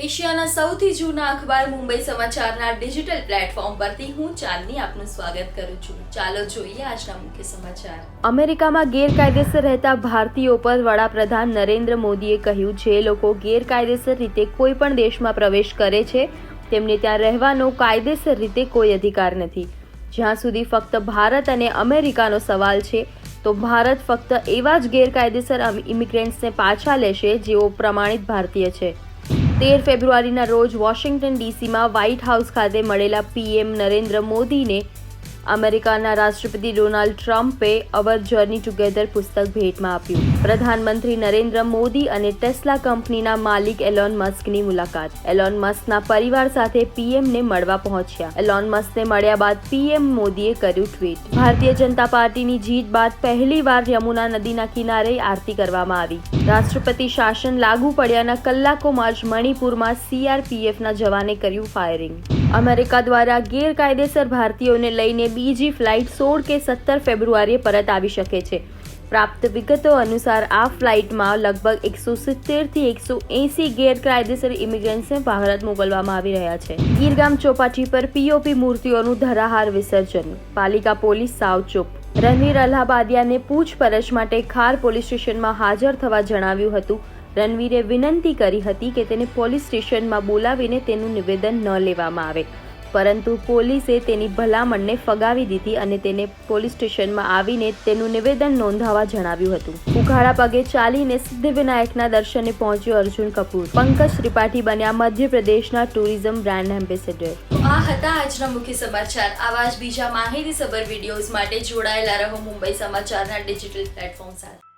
એશિયાના સૌથી જૂના અખબાર મુંબઈ સમાચારના ડિજિટલ પ્લેટફોર્મ પરથી હું ચાંદની આપનું સ્વાગત કરું છું. ચાલો જોઈએ આજના મુખ્ય સમાચાર. અમેરિકામાં ગેરકાયદેસર રહેતા ભારતીયો પર વડાપ્રધાન નરેન્દ્ર મોદીએ કહ્યું જે લોકો ગેરકાયદેસર રીતે કોઈ પણ દેશમાં પ્રવેશ કરે છે. તેમને ત્યાં રહેવાનો કાયદેસર રીતે કોઈ અધિકાર નથી. જ્યાં સુધી ફક્ત ભારત અને અમેરિકાનો સવાલ છે, તો ભારત ફક્ત એવા જ ગેરકાયદેસર ઇમિગ્રન્ટ્સને પાછા લેશે જેઓ પ્રમાણિત ભારતીય છે. તેર ફેબ્રુઆરીના રોજ વોશિંગ્ટન ડીસીમાં વ્હાઇટ હાઉસ ખાતે મળેલા પીએમ નરેન્દ્ર મોદીને અમેરિકાના રાષ્ટ્રપતિ ડોનાલ્ડ ટ્રમ્પે અવર જર્ની ટુગેધર પુસ્તક ભેટમાં આપ્યું. પ્રધાનમંત્રી નરેન્દ્ર મોદી અને ટેસ્લા કંપનીના માલિક એલોન મસ્કની મુલાકાત. એલોન મસ્કના પરિવાર સાથે પીએમને મળવા પહોંચ્યા. એલોન મસ્કને મળ્યા બાદ પીએમ મોદીએ કર્યું ટ્વીટ. ભારતીય જનતા પાર્ટીની જીત બાદ પહેલીવાર યમુના નદીના કિનારે આરતી કરવામાં આવી. રાષ્ટ્રપતિ શાસન લાગુ પડ્યાના કલાકોમાં જ મણિપુરમાં સીઆરપીએફના જવાને કર્યું ફાયરિંગ. અમેરિકા દ્વારા ગેરકાયદેસર ભારતીયોને લઈને બીજી ફ્લાઇટ સોળ કે સત્તર ફેબ્રુઆરીએ પરત આવી શકે છે. પ્રાપ્ત વિગતો અનુસાર આ ફ્લાઇટમાં લગભગ એકસો સિત્તેરથી એકસો એંસી ગેરકાયદેસર ઇમિગ્રન્ટ્સને ભારત મોકલવામાં આવી રહ્યા છે. ગીરગામ ચોપાટી પર પીઓપી મૂર્તિઓનું ધરાહાર વિસર્જન. પાલિકા પોલીસ સાવ ચૂપ. રણવીર અલ્હાબાદિયાને પૂછપરછ માટે ખાર પોલીસ સ્ટેશનમાં હાજર થવા જણાવ્યું હતું. રણવીરે વિનંતી કરી હતી કે તેને પોલીસ સ્ટેશનમાં બોલાવીને તેનું નિવેદન ન લેવામાં આવે. પરંતુ પોલીસે તેની ભલામણને ફગાવી દીધી અને તેને પોલીસ સ્ટેશનમાં આવીને તેનું નિવેદન નોંધાવવા જણાવ્યું હતું. ઉઘાડા પગે ચાલીને સિદ્ધિવિનાયકના દર્શને પહોંચ્યો અર્જુન કપૂર. પંકજ ત્રિપાઠી બન્યા મધ્યપ્રદેશના ટુરિઝમ બ્રાન્ડ એમ્બેસેડર. આ હતા આજના મુખ્ય સમાચાર. આવા જ બીજા માહિતીસભર વિડીયોઝ માટે જોડાયેલા રહો મુંબઈ સમાચારના ડિજિટલ પ્લેટફોર્મ સાથે.